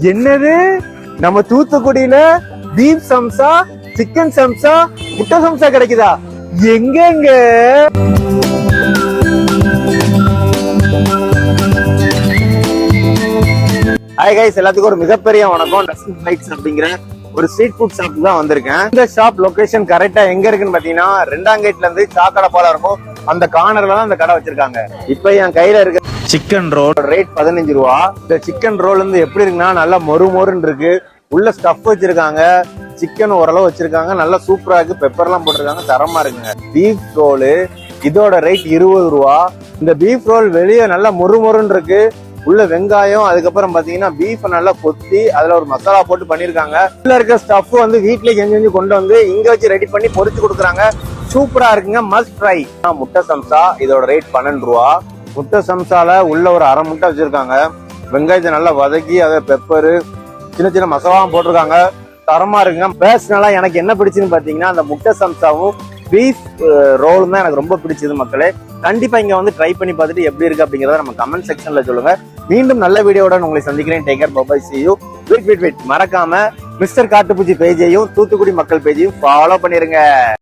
என்னது? நம்ம தூத்துக்குடியில பீப் சம்சா சிக்கன் சம்சா முட்டை சம்சா கிடைக்குதா? எங்கெங்க? ஹாய் கைஸ் எல்லாத்துக்கும் ஒரு மிகப்பெரிய வணக்கம். டஸ்ட் பைட்ஸ் அப்படிங்கிற ஒரு ஸ்ட்ரீட் ஃபுட் ஷாப் தான் வந்திருக்கேன். இந்த ஷாப் லொகேஷன் கரெக்டா எங்க இருக்குன்னு பாத்தீங்கன்னா ரெண்டாம் கேட்ல இருந்து சாக்கடை போல இருக்கும். அந்த கார்னர்ல தான் இந்த கடை வச்சிருக்காங்க. இப்ப என் கையில இருக்க சிக்கன் ரோல் ரேட் பதினஞ்சு ரூபா. இந்த சிக்கன் ரோல் வந்து எப்படி இருக்குன்னா நல்லா மொறு மொறுன்னு இருக்கு. உள்ள ஸ்டஃப் வச்சிருக்காங்க. சிக்கன் ஓரளவு வச்சிருக்காங்க. நல்லா சூப்பரா இருக்கு. பெப்பர் எல்லாம் போட்டிருக்காங்க. தரமா இருக்குங்க. பீஃப் ரோலு இதோட ரேட் இருபது ரூபா. இந்த பீஃப் ரோல் வெளியே நல்லா மொறு மொறுன்னு இருக்கு. உள்ள வெங்காயம் அதுக்கப்புறம் பாத்தீங்கன்னா பீஃப் நல்லா கொத்தி அதுல ஒரு மசாலா போட்டு பண்ணிருக்காங்க. உள்ள இருக்க ஸ்டஃப் வந்து வீட்லயே செஞ்சு செஞ்சு கொண்டு வந்து இங்க வச்சு ரெடி பண்ணி பொரிச்சு கொடுக்குறாங்க. சூப்பரா இருக்குங்க மஸ்ட் ட்ரை முட்டை சம்சா இதோட ரேட் பன்னெண்டு ரூபா. முட்டை சம்சால உள்ள ஒரு அரை முட்டை வச்சிருக்காங்க. வெங்காயத்தை நல்லா வதக்கி அதை பெப்பரு சின்ன சின்ன மசாலாவும் போட்டிருக்காங்க. தரமா இருக்குங்க. பேர்சனலா எனக்கு என்ன பிடிச்சுன்னு பாத்தீங்கன்னா அந்த முட்டை சம்சாவும் பீஃப் ரோலும் தான் எனக்கு ரொம்ப பிடிச்சது மக்களே. கண்டிப்பா இங்க வந்து ட்ரை பண்ணி பார்த்துட்டு எப்படி இருக்கு அப்படிங்கறத நம்ம கமெண்ட் செக்ஷன்ல சொல்லுங்க. மீண்டும் நல்ல வீடியோட உங்களை சந்திக்கிறேன். Take care bye bye see you wait wait wait மறக்காம மிஸ்டர் காட்டுப்பூச்சி பேஜையும் தூத்துக்குடி மக்கள் பேஜையும் ஃபாலோ பண்ணிருங்க.